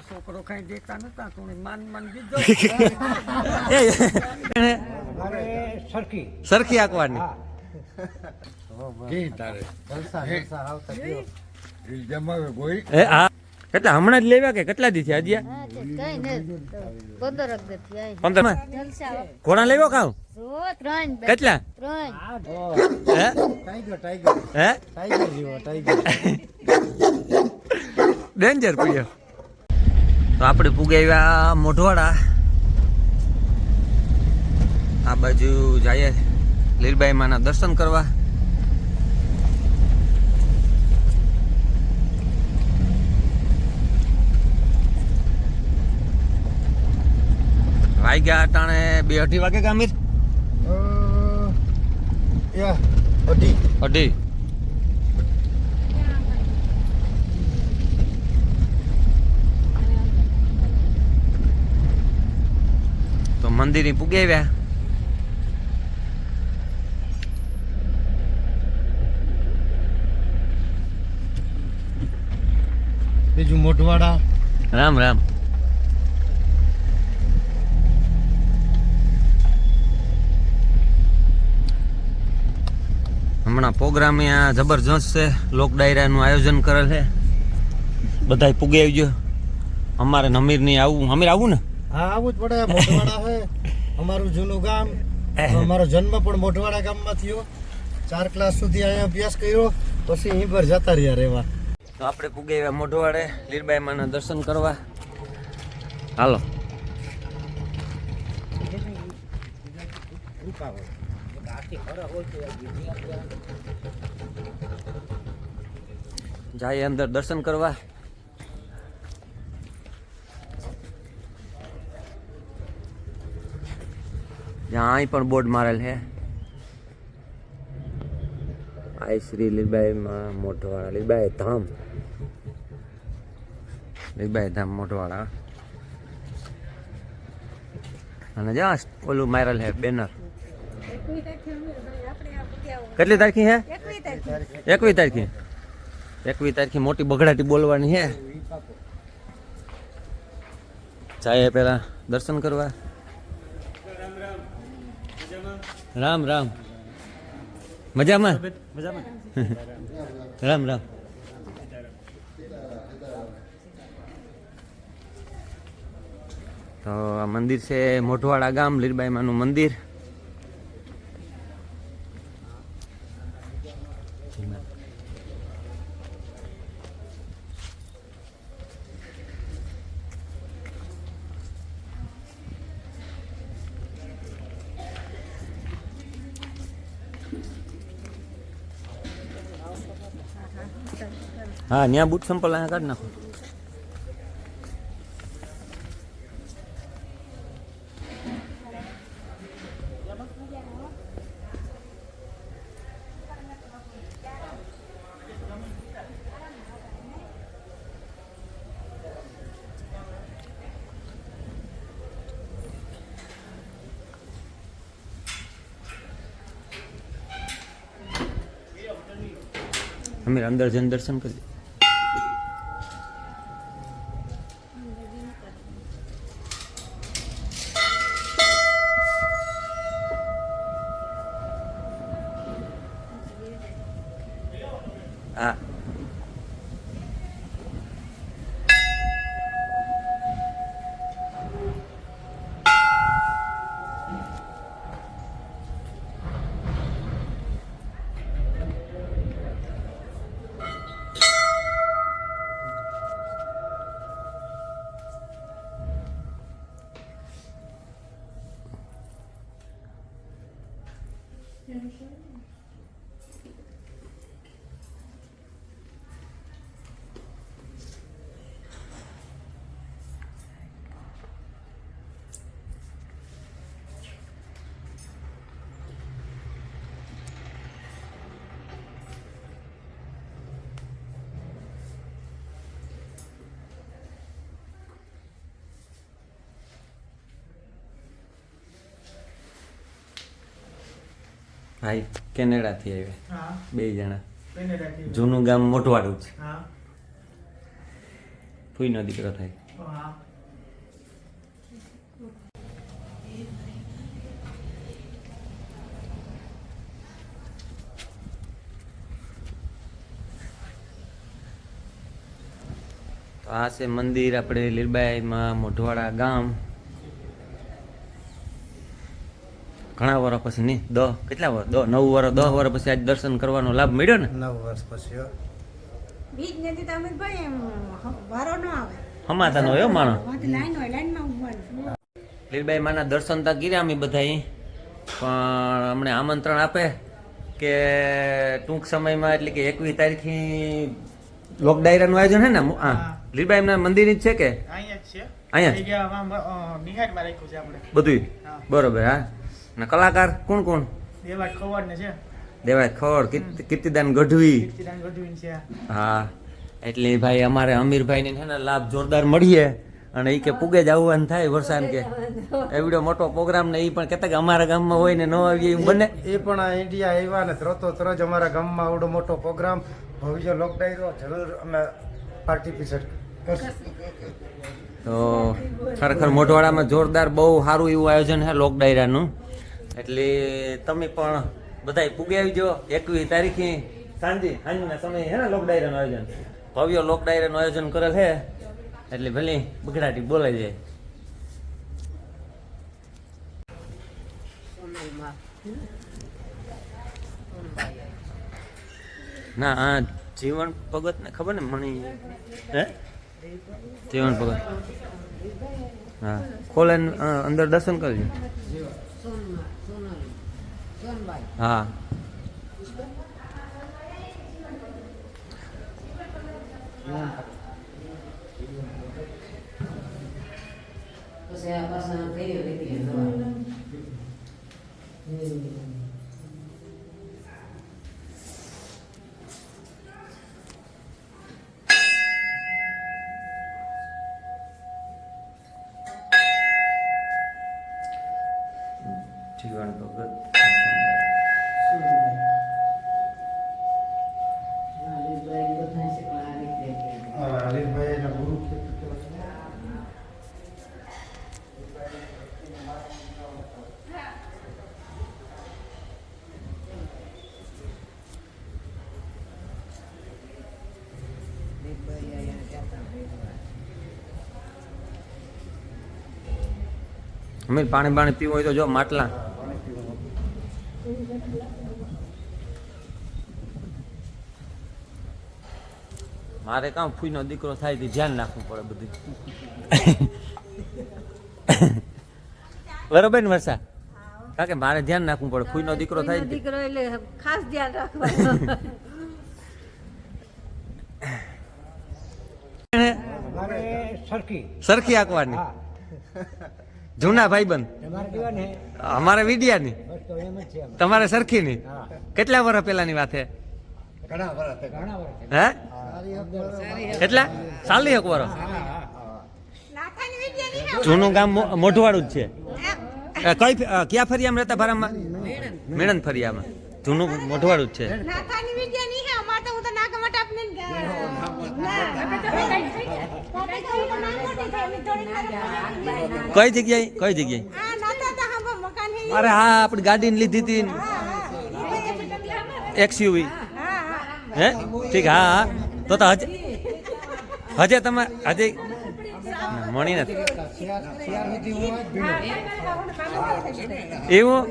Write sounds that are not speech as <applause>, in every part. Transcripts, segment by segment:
છોકરો કઈ દેતા નતા માન માન દીધો સરખી સરખી આંકવાની કેટલા હમણાં જ લેવા કે કેટલા દી થયા પંદર. ઘોડા લેવો બે- કેટલા? હે? Tiger tiger. હે? ટાઈગર જેવો ટાઈગર. ડેન્જર પડ્યો તો આપણે પુગાવ્યા મોઢવાડા. આ બાજુ જઈએ લીલબાઈ માના દર્શન કરવા. વાગ્યા અટાણે બે અઢી વાગે ગામીર યા અઢી. અઢી. મંદિર પૂગી આવ્યા બીજું મોઢવાડા. રામ રામ. હમણાં પ્રોગ્રામ અહીંયા જબરજસ્ત છે. લોક ડાયરાનું આયોજન કરેલ છે. બધાય પૂગે આવજો અમારે નમીરની આવું અમીર આવું ને? હા આવું જ પડે. મોઢવાડા છે અમારું જૂનું ગામ. અમારો જન્મ પણ મોઢવાડા ગામમાં થયો. ચાર ક્લાસ સુધી અહીંયા અભ્યાસ કર્યો. પછી અહીં પર જતા રહ્યા રહેવા. તો આપણે પૂગે મોઢવાડે લીરબાઈ માના દર્શન કરવા. હાલો. જાય અંદર દર્શન કરવા. અહીં પણ બોર્ડ મારેલ છે આઈ શ્રી લીલબાઈ માં મોઢવાડા લીલબાઈ ધામ. લીલબાઈ ધામ મોટવાળા અને જા, ઓલું મારેલ છે બેનર. કેટલી તારીખી હે? એકવી તારીખી. એકવીસ તારીખે મોટી બગડાટી બોલવાની હે. જાય પેલા દર્શન કરવા. રામ રામ. મજામાં? રામ રામ. તો આ મંદિર છે મોઢવાડા ગામ લીરબાઈ માનું મંદિર. હા ત્યાં બૂટ સંપલ અહીંયા કાઢ નાખો. અમે અંદર જન દર્શન કરી હા ભાઈ કેનેડાથી આવ્યા. બે જણા. જૂનું ગામ મોટવાડું છે. ફૂઈનો દીકરો થાય. આ છે મંદિર આપણે લીલબાઈમાં મોઢવાડા ગામ. ઘણા વર્ષ પછી નહીં દહ કેટલા વર્ષ નવ વર્ષ દહ વર્ષ પછી આજ દર્શન કરવાનો લાભ મળ્યો ને? નવ વર્ષ પછી. બીજ નથી તમે ભાઈ વારો ન આવે. હમાતાનો એવો માણસ. લાઈન હોય લાઈનમાં ઊભવાનું. લીલબાઈ માના દર્શન તા કર્યા અમે બધા પણ અમને આમંત્રણ આપે કે ટૂંક સમયમાં એટલે કે એકવીસ તારીખથી લોક ડાયરાનું આયોજન હે ને? હા. લીલબાઈ એમના મંદિરની જ છે કે? અહીંયા જ છે. અહીંયા બધું બરોબર હા. ને કલાકાર? કોણ કોણ? દેવાજ ખવડ ને છે. દેવાય કીર્તિદાન ગઢવી. કીર્તિદાન ગઢવીન છે. હા એટલે ભાઈ અમારે અમીરભાઈને છે ને લાભ જોરદાર મળીએ. અને એ કે પુગે જ આવવાનું થાય વરસાદ કે. એવડો મોટો પ્રોગ્રામ ને એ પણ કહેતા કે અમારા ગામમાં હોય ને ન આવીએ એવું બને. એ પણ આ ઇન્ડિયા આવ્યા ને તરતો તરત જ અમારા ગામમાં આવડો મોટો પ્રોગ્રામ. ભવિષ્ય લોક તો જરૂર અમે પાર્ટિસિપેટ કરશું. તો ખરેખર મોઢવાડામાં જોરદાર બહુ સારું એવું આયોજન છે લોક ડાયરાનું એટલે તમે પણ બધાય પૂગે આવજો. એકવીસ તારીખે સાંજે સાંજના સમયે હે ને લોક ડાયરાનું આયોજન. ભવ્ય લોક ડાયરાનું આયોજન કરેલ છે એટલે ભલે બગડાટી બોલાઈ જાય. ના, આ જીવન ભગત ને ખબર ને મણી? હે? જીવન ભગત. હા. ખોલે અંદર દર્શન કરજો. હા. જીવન અમે પાણી પાણી પીવું હોય તો જો માટલા. મારે કામ ફૂઈનો દીકરો થાય તે ધ્યાન રાખવું પડે બધું. બરોબર ને વર્ષા? કારણ કે મારે ધ્યાન રાખવું પડે ફૂઈનો દીકરો થાય દીકરો એટલે ખાસ ધ્યાન રાખવાનું. સરખી. સરખી આંકવાની. જૂના ભાઈબંધ? અમારે વિડિયાની બસ તો એમ જ તમારે સરખીની? કેટલા વર્ષ પહેલાની વાત છે ઘણા વર્ષ ઘણા વર્ષ હે? કેટલા? ચાલી એક વર્ષ જૂનું ગામ મો- મોઢવાડું જ છે. કઈ ક્યાં ફરિયામાં રહેતા ભારામાં મેણન ફરિયામાં જૂનું મોઢવાડું જ છે. કઈ જગ્યાએ? કઈ જગ્યાએ? અરે હા, આપણી ગાડીને લીધી હતી. એક્સયુવી હે? ઠીક, હા હા. તો તો હજે હજે તમે હજે મણી નથી. એવું?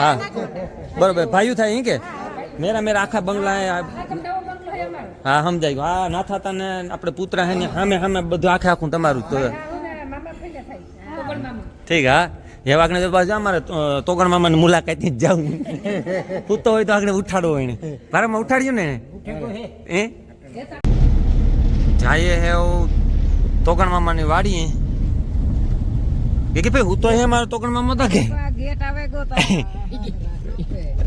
હા. બરોબર. ભાઈયું થાય અહીં કે? મેરા મેરા આખા બંગલા હા સમજાય ગયું. હા ના થતા ને આપણે પુતરા હે ને સામે સામે બધું આખે આખું તમારું જ તો. ઠીક હા. એવા આગળ તો પાછું અમારે તોગણ મામાની મુલાકાત જ જાઉં. પૂતો હોય તો આગળ ઉઠાડો હોય ને મારામાં ઉઠાડ્યું ને? એ જાઈએ હે? તોગણ મામાની વાડી. કે કે ભાઈ હું તો હે મારો તોકણમાં હતા કે ગેટ આવે ગો તો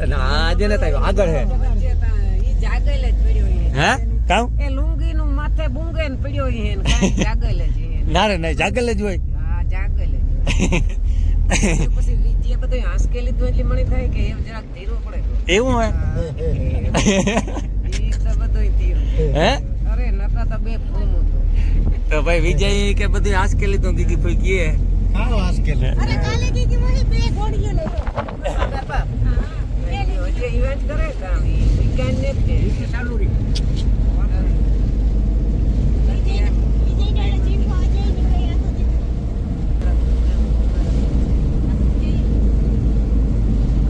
<laughs> ના આજે ને તાયો આગળ હે. ઈ જાગેલે જ પડ્યો હે. હે? કાઉ? એ લુંગી નું માથે બુંગે ને પડ્યો હે ને કાંઈ <laughs> જાગેલ જ હે. ના રે ના જાગેલે જ હોય. હા જાગેલે <laughs> પછી વિજય બધું આંસકે લીધું એટલે મને થાય કે એમ જરાક ધીરો પડે એવું ઈ તો હે? અરે નતા તો બે ફોમ હતો. તો ભાઈ વિજય કે બધી આસકેલી તો ગીગી ભાઈ કીએ હા અરે કાલે મને બે ઇવેન્ટ કરે કામ ને કે ચાલુ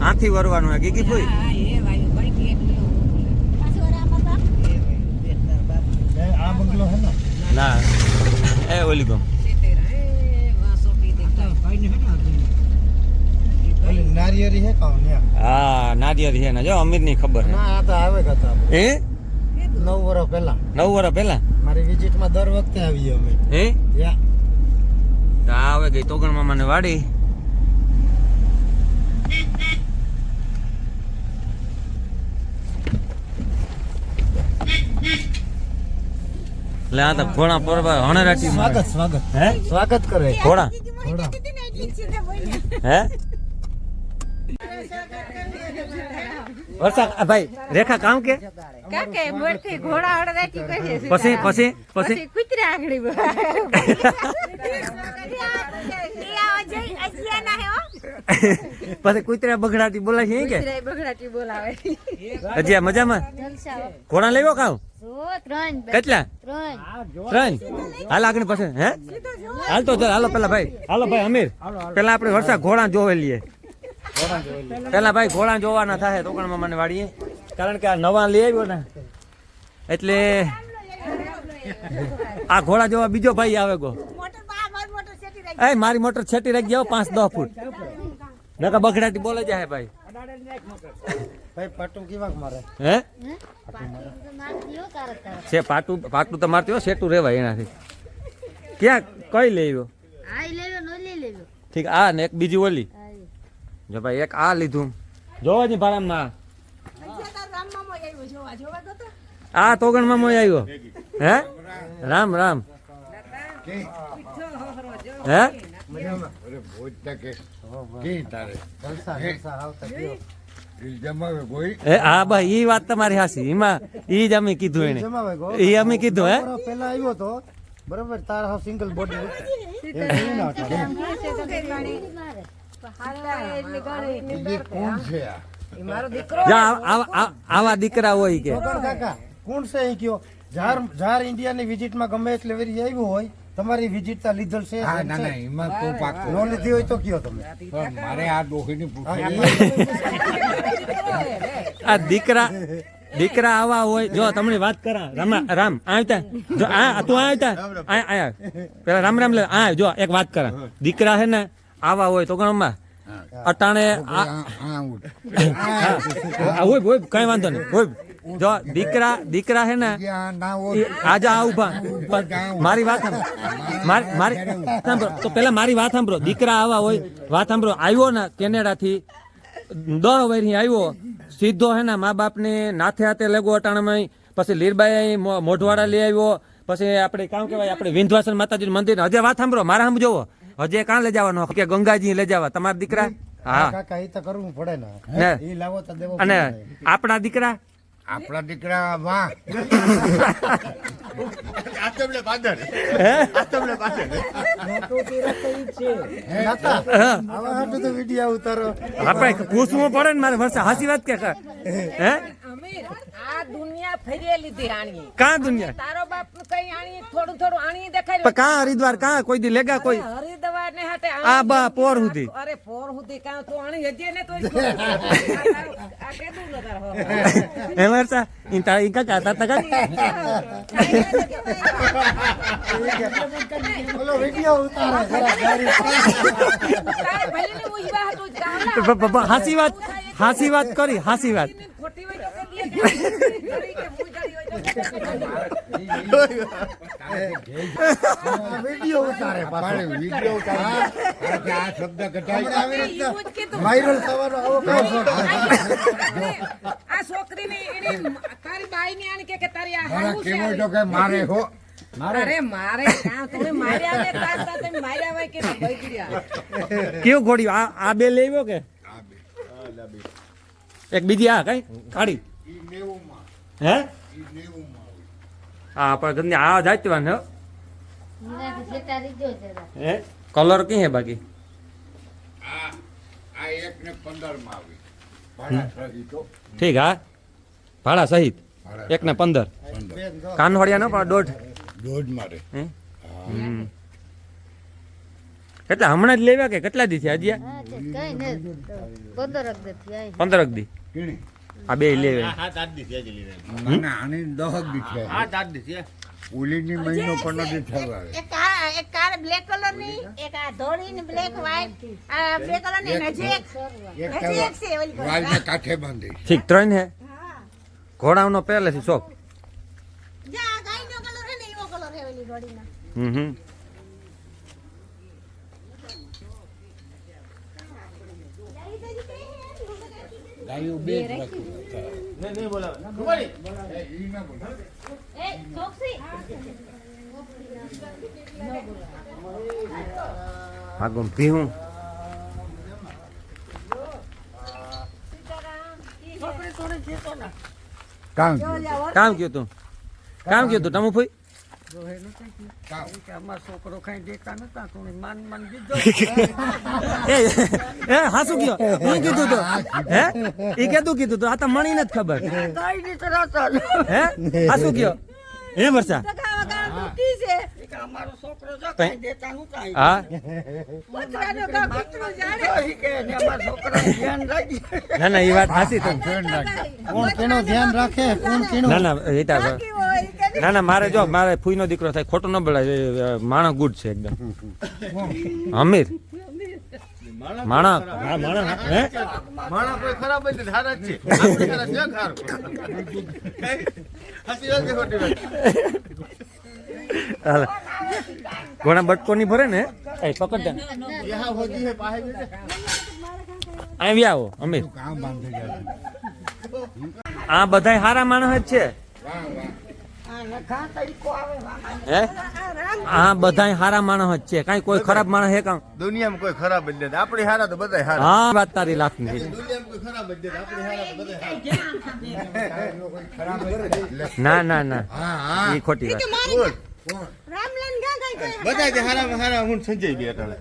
આથી વરવાનું હે ભાઈ? હા એ વાયુ ભાઈ કે એટલું. પાછો રામા બાપ. એ બેટા આ બંગલો હે ને. ના. એ ઓલી ગમ તેરા એ વાસો પી દેતા ભાઈને હે ને આપણે. ઓલી નારિયેરી હે હા ને જો અમીરની ખબર ના આ તો આવે હતા હે નવ વર્ષ પહેલા નવ વર્ષ પહેલા મારી વિઝિટમાં દર વખતે આવીએ અમે હે યા તો આવે ગઈ તોગણ મામાને વાડી એટલે આ તો ઘોડા પરવા હણરાટી સ્વાગત સ્વાગત હે સ્વાગત કરે ઘોડા હે વર્ષા ભાઈ રેખા કામ કે? કાકે મોરથી ઘોડા હળદાકી કરીએ છીએ. પછી પછી પછી? પછી કૂતરા આંગળી પછી કુતરા બગડાટી બોલાય છે કે? બગડાટી બોલાવે. હજી મજામાં? ઘોડા લેવો કાવ બે- કેટલા? ત્રણ. હાલ આગળ પાસે હે? હાલ તો હાલો પેલા ભાઈ. હાલો ભાઈ અમીર પેલા આપણે વર્ષા ઘોડા જોવે લઈએ. પેલા ભાઈ ઘોડા જોવાના થાય તોકણ મને વાડીએ કારણ કે આ નવા લઈ આવ્યો ને એટલે આ ઘોડા જોવા બીજો ભાઈ આવે ગો. એ મારી મોટર છેટી રાખી જાવ પાંચ દસ ફૂટ. નકા બગડાટી બોલે જાય ભાઈ. ભાઈ પાટું કેવાક મારે? હે? હે? પાટું તો નાખ દ્યો તારે તારે. છે પાટું પાટું તો મારતી હોય સેટું રેવાય એનાથી. ક્યાં કઈ લેવ્યો ઠીક આ ને એક બીજી ઓલી. જો ભાઈ એક આ લીધું. જોવા જી ભાડામાં તાર રામમાં આવ્યો જોવા જોવા તો તો આ તોગણમાં મોય આવ્યો. હે? રામ રામ. હે? હા ભાઈ ઈ વાત તમારી હાસી એમાં ઈ જ અમે કીધું એને. જમાવે ઈ અમે કીધું હે? વર્ષ આવ્યો તો બરોબર તારા સિંગલ બોડી છે આવા દીકરા હોય કે કોણ છે અહીં કયો જાર જાર ઇન્ડિયાની વિઝિટમાં ગમે એટલે વેરી આવ્યું હોય તમારી વિઝિટ લીધેલ છે હા ના ના એમાં તો પાકો નો લીધી હોય તો કયો તમે મારે આ ડોહીની હા, પૂછવું આ દીકરા દીકરા આવા હોય જો તમને વાત કરા. રામા રામ આવતા જો આ તું આવતા આયા પેલા રામ રામ લે આ જો એક વાત કરા. દીકરા હે ને આવા હોય તો ગણમાં અટાણે હોય હોય કઈ વાંધો નહીં હોય. જો દીકરા દીકરા હે ને આજે આ ઊભા મારી વાત. મારી સાંભળો. તો પેલા મારી વાત સાંભળો. દીકરા આવા હોય વાત સાંભળો. આવ્યો ને કેનેડા થી દહ વર્ષથી આવ્યો. સીધો હે ને મા બાપ ને નાથે હાથે લેગો અટાણામાં પછી લીરબાઈ મોઢવાડા લઈ આવ્યો. પછી આપણે કામ કહેવાય આપણે વિંધવાસન માતાજી મંદિર. હજે વાત સાંભળો મારા સાંભળો હજે કાં લઈ જવાનો? કે ગંગાજી લઈ જવા? તમારા દીકરા? હા કાકા એ તો કરવું પડે ને. એ લાવો તો દેવો અને આપણા દીકરા? આપણા દીકરા વાહ. આપણે પૂછવું પડે ને મારે વર્ષે હાસી વાત કે હે? અમીર આ દુનિયા ફેરી લીધી આણી કા દુનિયા? તારો બાપ કઈ આણી થોડું થોડું આણી પણ કા હરિદ્વાર કા? કોઈ દી લેગા કોઈ? હરિદ્વાર ને હાથે આ બા પોર સુધી. અરે પોર સુધી કા? તો આણી હજી ને તો આ કેદું તાર હો? હે વર્ષા ઇન તા ઇન કાકા તા તા ઓલો વીડિયો ઉતારે જરા ગાડી તારે ભલે ને ઉજવા હતું જ હાસી વાત હાસી વાત કરી હાસી વાત. ખોટી હોય તો કે મુજાડી હોય તો વીડિયો ઉતારે મારે વીડિયો ઉતારી. આ આ શબ્દ કટાઈ આવી રીતના વાયરલ થવાનો આવો કયો આ છોકરીને એની તારી બાઈ આને કે કે તારી આ મારા છે કેવો તો કે મારે હો. કેવું ઘોડ્યું? આ આ બે લેવો કે? એક બીજી આ કઈ? કાઢી. હે? હા પણ તમને આ જાતવાન હો. કલર કઈ હે બાકી? ઠીક હા. ભાડા સહિત. એક ને પંદર. કાનવાડિયા નો પણ દોઢ. દોઢ મારે હે. હમ. કેટલા હમણાં જ લેવા કે કેટલા દી થયા હજી હા તે કઈ ને પંદર દી આ બે લેવે. ઓલીની મહિનો પણ નથી થયો એક આ એક કાર બ્લેક કલરની એક આ ધોળી ને બ્લેક વ્હાઈટ આ બ્લેક કલરની નજીક નજીક છે ઓલી તો વાલને કાંઠે બાંધી. ઠીક ત્રણ હે? ઘોડાનો પહેલેથી શોખ. જા ગાય નો કલર છે ને એવો કલર છે ઓલી ધોળી ના હમ હમ. ગાયું બે જ રાખી. ઈ ના બોલો એ ચોકસી! આગમ ભીહું. કામ કામ કયું તું? કામ કયું તું ટમુ ફઈ છોકરો કઈ દેતા નતા તો માન માન દીધો. <laughs> એ એ હાસુ કયો? હું કીધું તો? હે? એ કેતું કીધું તું? આ તો મણી નથી ખબર. કઈ હે? હાસુ કયો? હે વર્ષા? ગાવા ગાવા દૂધી અમારો છોકરો જો કઈ દેતા નતા હા? પતરાનો ગા કૂતરો જાણે? કે અમારો છોકરો ધ્યાન રાખી ના ના એ વાત હાસી તો ધ્યાન રાખજો કોણ કેનો ધ્યાન રાખે? કોણ કેનો ના ના એ તો હોય કે ના? ના મારે જો મારે ફૂઈનો દીકરો થાય ખોટો ન બોલાય માણસ ગુડ છે એકદમ. અમીર માણસ હા હે માણસ કોઈ ખરાબ જ નથી છે આપણે ખરા છે ખારું હસી ખોટી વાત. હાલે. ઘણા બટકો ની ભરે ને? એ પકડ દે. આવી આવો અમીર. કામ આ બધાય હારા માણસ જ છે. વાહ વાહ હે? આ બધાય સારા માણસ જ છે. કાંઈ કોઈ ખરાબ માણસ હે કાં? દુનિયામાં કોઈ ખરાબ જ નથી. આપણે હારા તો બધા હારા. હા વાત તારી લાખની દુનિયામાં કોઈ ખરાબ જ નથી. આપણે હારા તો બધા હારા. ના ના ના. હા હા. એ ખોટી વાત. બધા જ હારા હું સંજય બે અટાણે.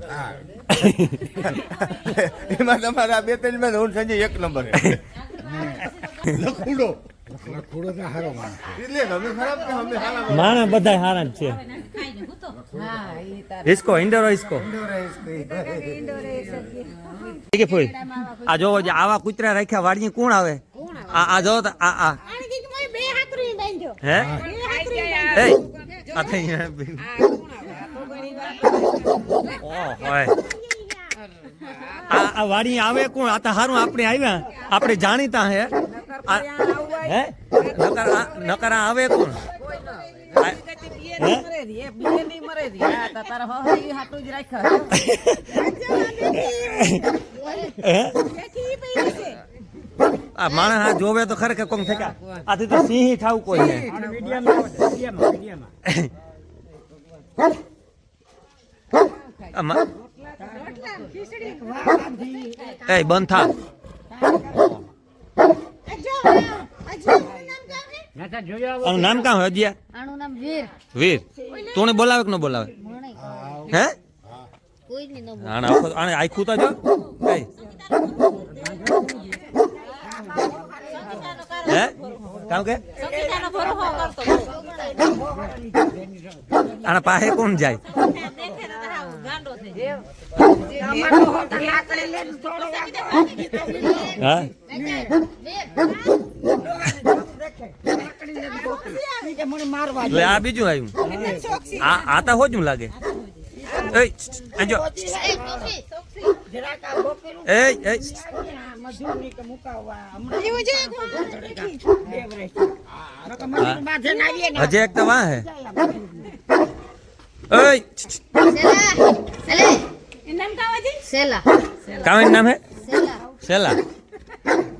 <laughs> એમાં તમારા બે ત્રણમાં હું સંજય એક નંબર. લખુડો. લખુડો તો હારો માણસ અમે હારા છે. હિસ્કો ઇન્ડોરો હિસ્કો. ફોઈ આ જોવો જે આવા કૂતરા રાખ્યા વાડી કોણ આવે? આ આ જો આ આ. હે? આ થઈ આ આ વાડી આવે. કોણ આ તો હારું આપણે આવ્યા. આપણે જાણીતા હે. હે. નકર નકર આવે કોણ? હે? <laughs> <laughs> આ માણસ આ જોવે તો ખરેખર કોમ થકા આથી તો સિંહ થાવ કોઈ હે મા- એ બંધ થા. હે આનું નામ કાં હોય અજિયા આનું નામ વીર. વીર. તું બોલાવે કે ન બોલાવે? હે? કોઈ ની ન. આને આખું તો જો. હે? કામ કે? આના પાસે કોણ જાય? એટલે આ બીજું આવ્યું. આ આ તો હોજું લાગે. એ હજે એક તો વાહ હે. કાવા નામ હે? સેલા.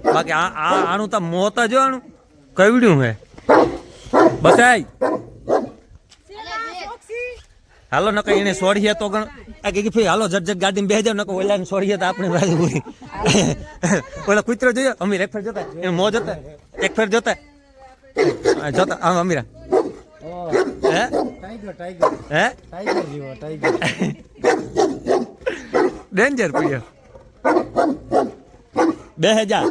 બાકી આ આ આનું તો મોત જો આનું. કવડ્યું હે. બતાય હાલો ન કઈ એને સોડીએ તો ગણ. આ કે ફરી હાલો જટ જટ ગાડીમાં બે જાવ નકો ઓલા છોડીએ તો આપણે બાજુ પૂરી ઓલા કૂતરો જોઈએ અમીર એક ફેર જોતા? એ મો જોતા? એક ફેર જોતા? જોતા. આ અમીરા. હે? ડેન્જર, પ્રિય. બે હજાર